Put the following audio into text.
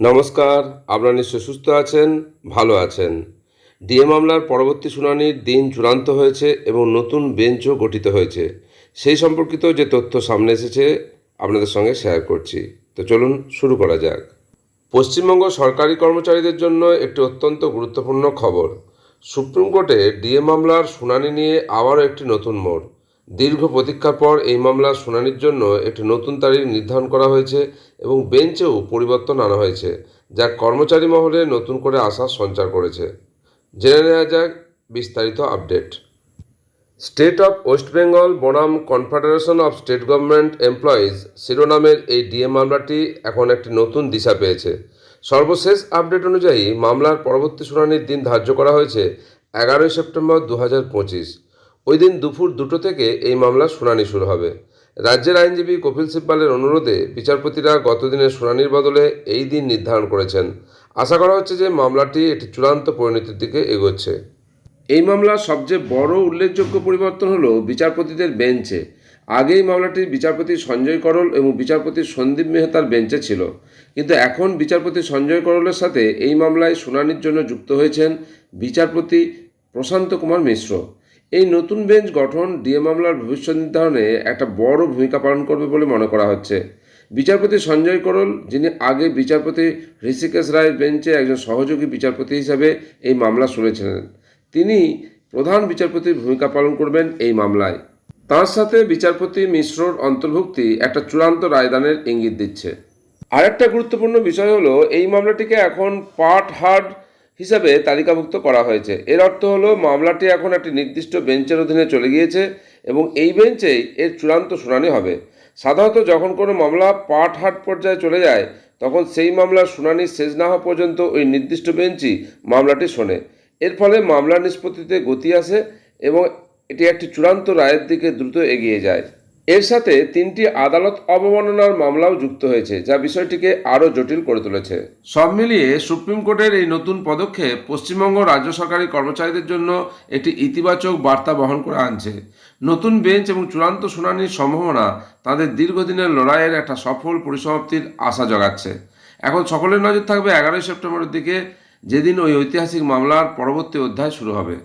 নমস্কার, আপনারা নিশ্চয় সুস্থ আছেন, ভালো আছেন। ডিএ মামলার পরবর্তী শুনানির দিন চূড়ান্ত হয়েছে এবং নতুন বেঞ্চও গঠিত হয়েছে। সেই সম্পর্কিত যে তথ্য সামনে এসেছে, আপনাদের সঙ্গে শেয়ার করছি। তো চলুন শুরু করা যাক। পশ্চিমবঙ্গ সরকারি কর্মচারীদের জন্য একটি অত্যন্ত গুরুত্বপূর্ণ খবর। সুপ্রিম কোর্টে ডিএ মামলার শুনানি নিয়ে আবারও একটি নতুন মোড়। দীর্ঘ প্রতীক্ষার পর এই মামলার শুনানির জন্য একটি নতুন তারিখ নির্ধারণ করা হয়েছে এবং বেঞ্চেও পরিবর্তন আনা হয়েছে, যা কর্মচারী মহলে নতুন করে আশার সঞ্চার করেছে। জেনে নেওয়া যাক বিস্তারিত update. State of West Bengal বনাম confederation of state government employees শিরোনামের এই ডিএ মামলাটি এখন একটি নতুন দিশা পেয়েছে। সর্বশেষ আপডেট অনুযায়ী মামলার পরবর্তী শুনানির দিন ধার্য করা হয়েছে এগারোই সেপ্টেম্বর দু হাজার পঁচিশ। ওই দিন দুপুর দুটো থেকে এই মামলার শুনানি শুরু হবে। রাজ্যের আইনজীবী কপিল সিব্বালের অনুরোধে বিচারপতিরা গতদিনের শুনানির বদলে এই দিন নির্ধারণ করেছেন। আশা করা হচ্ছে যে মামলাটি একটি চূড়ান্ত পরিণতির দিকে এগোচ্ছে। এই মামলার সবচেয়ে বড় উল্লেখযোগ্য পরিবর্তন হলো বিচারপতিদের বেঞ্চে। আগেই মামলাটি বিচারপতি সঞ্জয় করল এবং বিচারপতি সন্দীপ মেহতার বেঞ্চে ছিল। কিন্তু এখন বিচারপতি সঞ্জয় করলের সাথে এই মামলায় শুনানির জন্য যুক্ত হয়েছেন বিচারপতি প্রশান্ত কুমার মিশ্র। এই নতুন বেঞ্চ গঠন ডিএ মামলার ভবিষ্যৎ নির্ধারণে একটা বড় ভূমিকা পালন করবে বলে মনে করা হচ্ছে। বিচারপতি সঞ্জয় করল, যিনি আগে বিচারপতি ঋষিকেশ রায়ের বেঞ্চে একজন সহযোগী বিচারপতি হিসাবে এই মামলা শুনেছিলেন। তিনি প্রধান বিচারপতির ভূমিকা পালন করবেন এই মামলায়। তার সাথে বিচারপতি মিশ্রর অন্তর্ভুক্তি একটা চূড়ান্ত রায়দানের ইঙ্গিত দিচ্ছে। আরেকটা গুরুত্বপূর্ণ বিষয় হলো, এই মামলাটিকে এখন পার্ট হার্ড হিসাবে তালিকাভুক্ত করা হয়েছে। এর অর্থ হলো, মামলাটি এখন একটি নির্দিষ্ট বেঞ্চের অধীনে চলে গিয়েছে এবং এই বেঞ্চেই এর চূড়ান্ত শুনানি হবে। সাধারণত যখন কোনো মামলা পার্ট হার্ড পর্যায়ে চলে যায়, তখন সেই মামলার শুনানি শেষ না হওয়া পর্যন্ত ওই নির্দিষ্ট বেঞ্চই মামলাটি শোনে। এর ফলে মামলার নিষ্পত্তিতে গতি আসে এবং এটি একটি চূড়ান্ত রায়ের দিকে দ্রুত এগিয়ে যায়। এর সাথে তিনটি আদালত অবমাননার মামলাও যুক্ত হয়েছে, যা বিষয়টিকে আরও জটিল করে তুলেছে। সব মিলিয়ে সুপ্রিম কোর্টের এই নতুন পদক্ষেপ পশ্চিমবঙ্গ রাজ্য সরকারি কর্মচারীদের জন্য একটি ইতিবাচক বার্তা বহন করে আনছে। নতুন বেঞ্চ এবং চূড়ান্ত শুনানির সম্ভাবনা তাদের দীর্ঘদিনের লড়াইয়ের একটা সফল পরিসমাপ্তির আশা জগাচ্ছে। এখন সকলের নজর থাকবে এগারোই সেপ্টেম্বরের দিকে, যেদিন ওই ঐতিহাসিক মামলার পরবর্তী অধ্যায় শুরু হবে।